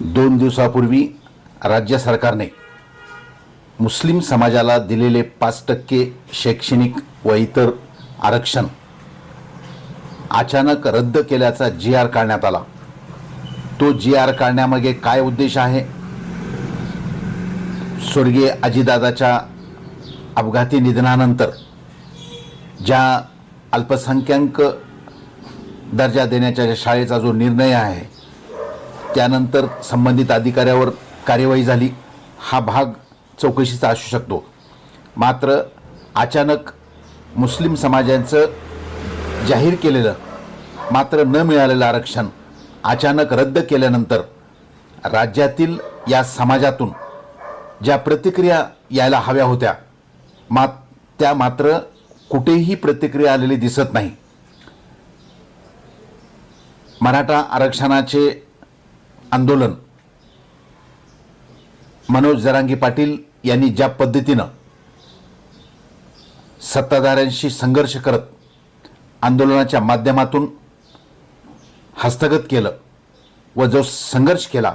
दोन दिवसापूर्वी राज्य सरकारने मुस्लिम समाजाला दिलेले पाच टक्के शैक्षणिक व इतर आरक्षण अचानक रद्द केल्याचा जी आर काढण्यात आला. तो जी आर काढण्यामागे काय उद्देश आहे? स्वर्गीय अजिदादाच्या अपघाती निधनानंतर ज्या अल्पसंख्याक दर्जा देण्याच्या शाळेचा जो निर्णय आहे त्यानंतर संबंधित अधिकाऱ्यावर कार्यवाही झाली. हा भाग चौकशीचा असू शकतो. मात्र अचानक मुस्लिम समाजांचं जाहीर केलेलं मात्र न मिळालेलं आरक्षण अचानक रद्द केल्यानंतर राज्यातील या समाजातून ज्या प्रतिक्रिया यायला हव्या होत्या मा त्या मात्र कुठेही प्रतिक्रिया आलेली दिसत नाही. मराठा आरक्षणाचे आंदोलन. मनोज जरांगी पाटील यांनी ज्या पद्धतीनं सत्ताधाऱ्यांशी संघर्ष करत आंदोलनाच्या माध्यमातून हस्तगत केलं व जो संघर्ष केला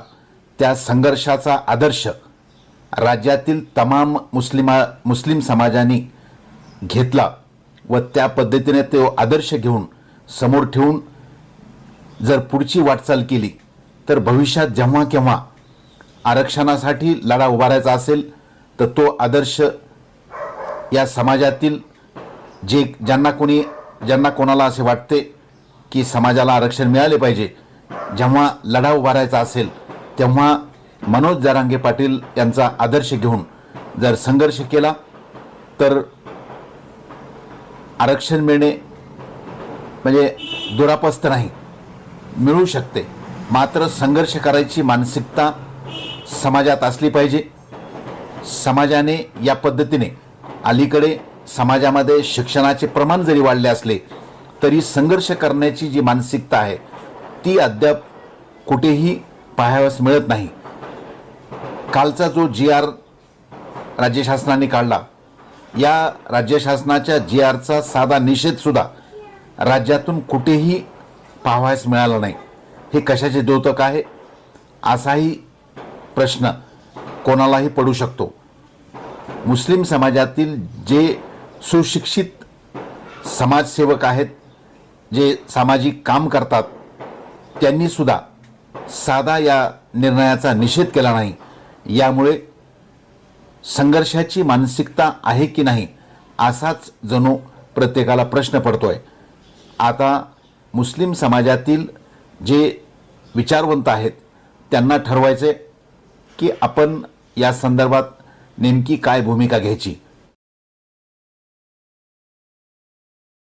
त्या संघर्षाचा आदर्श राज्यातील तमाम मुस्लिमा मुस्लिम समाजाने घेतला व त्या पद्धतीने तो आदर्श घेऊन समोर ठेवून जर पुढची वाटचाल केली तर भविष्यात जेव्हा केव्हा आरक्षणासाठी लढा उभारायचा असेल तर तो आदर्श या समाजातील जे ज्यांना कोणी ज्यांना कोणाला असे वाटते की समाजाला आरक्षण मिळाले पाहिजे जेव्हा लढा उभारायचा असेल तेव्हा मनोज जरांगे पाटील यांचा आदर्श घेऊन जर संघर्ष केला तर आरक्षण मिळणे म्हणजे दुरापस्त नाही मिळू शकते. मात्र संघर्ष करायची मानसिकता समाजात असली पाहिजे. समाजाने या पद्धतीने अलीकडे समाजामध्ये शिक्षणाचे प्रमाण जरी वाढले असले तरी संघर्ष करण्याची जी मानसिकता आहे ती अद्याप कुठेही पाहावयास मिळत नाही. कालचा जो जी आर राज्य शासनाने काढला या राज्य शासनाच्या जी आरचा साधा निषेधसुद्धा राज्यातून कुठेही पाहावयास मिळाला नाही. हे कशाचे द्योतक आहे? असाही प्रश्न कोणालाही पडू शकतो. मुस्लिम समाजातील जे सुशिक्षित समाजसेवक आहेत जे सामाजिक काम करतात त्यांनीसुद्धा साधा या निर्णयाचा निषेध केला नाही. यामुळे संघर्षाची मानसिकता आहे की नाही असाच जणू प्रत्येकाला प्रश्न पडतो आहे आता मुस्लिम समाजातील जे विचारवंत आहेत त्यांना ठरवायचे की आपण या संदर्भात नेमकी काय भूमिका घ्यायची.